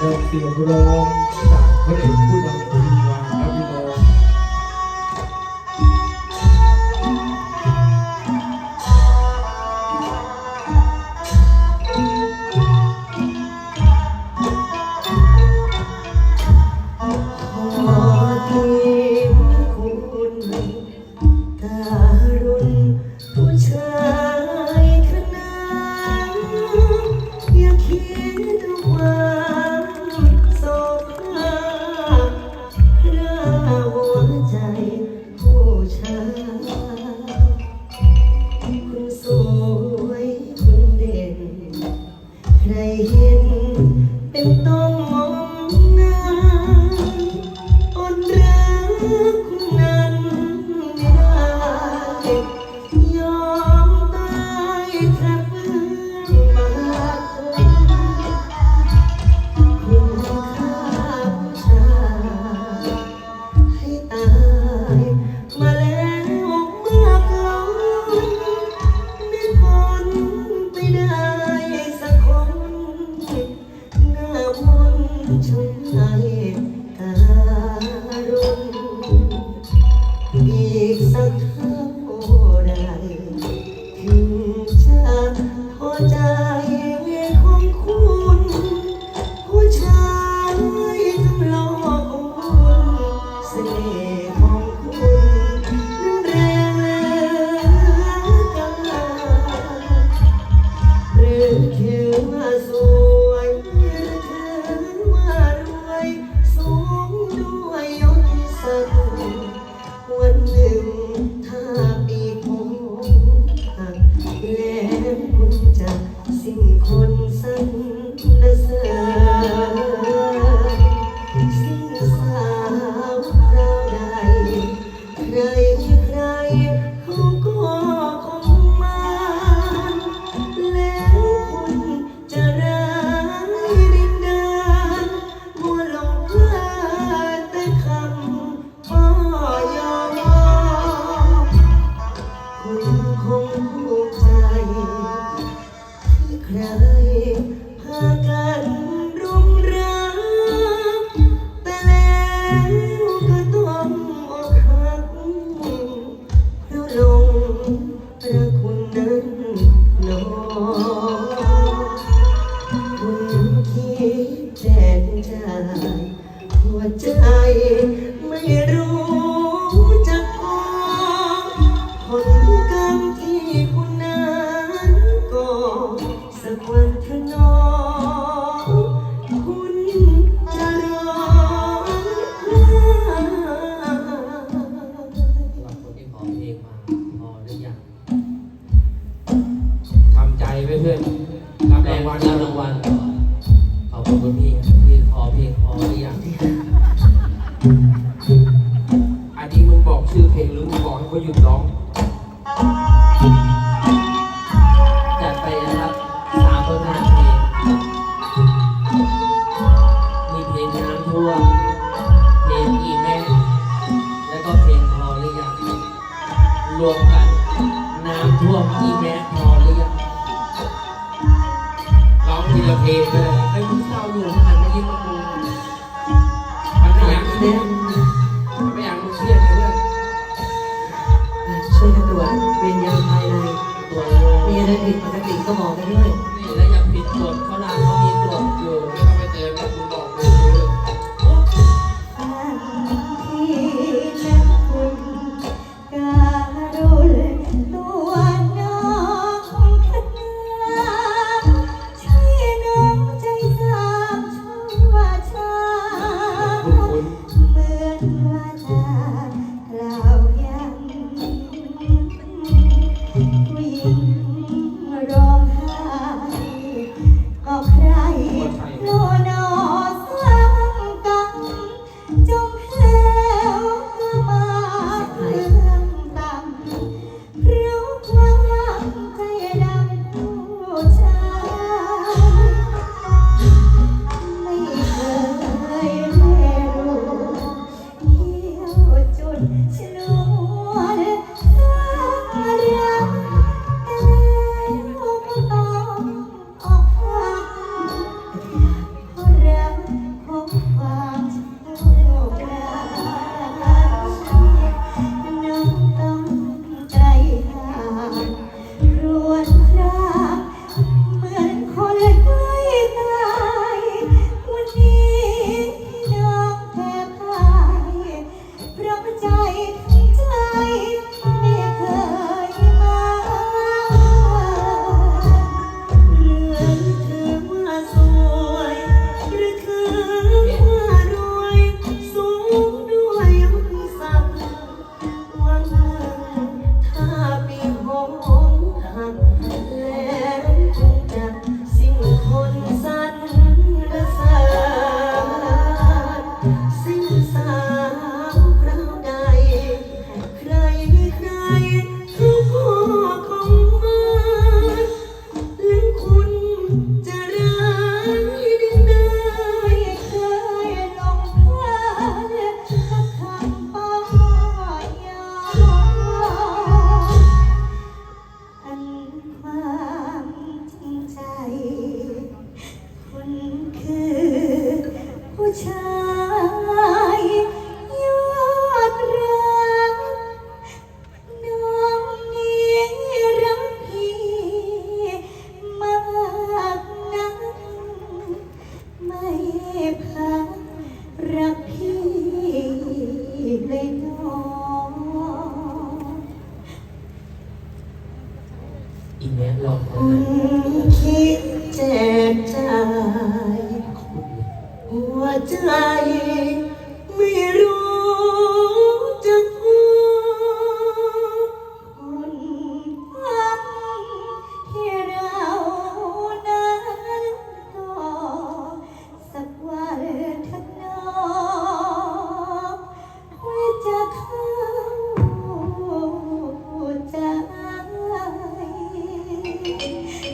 เดิมเสียงรองจากพระเอกผู้นำ ใครเห็นเป็นต้องมองหน้า คุณคงภูมิใจที่ใครพากันรุมรักแต่แล้วก็ต้องอกหักเพราะลงรักคุณนั้นหนอคุณคิดแจกจ่ายหัวใจไม่รู้จะพอผล ลงหรือมึงบอกให้เขาหยุดร้องจัดไปนะครับสามผลงานเพลงมีเพลงน้ำท่วมเพลงอีแม่แล้วก็เพลงพอหรือยังรวมกันน้ำท่วมอีแม่พอหรือยังร้องทีละเพลงเลยไอ้ผู้เศร้าอยู่หันมายิ้มมาดูมันไม่อยากมึงมัน โลมีอะไรผิดปกติก็บอกไปด้วย นี่แล้วยังผิดกฎเขาลาเขามีกฎอยู่ Cristo. เจ็บใจ หัวใจ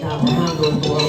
大那个看多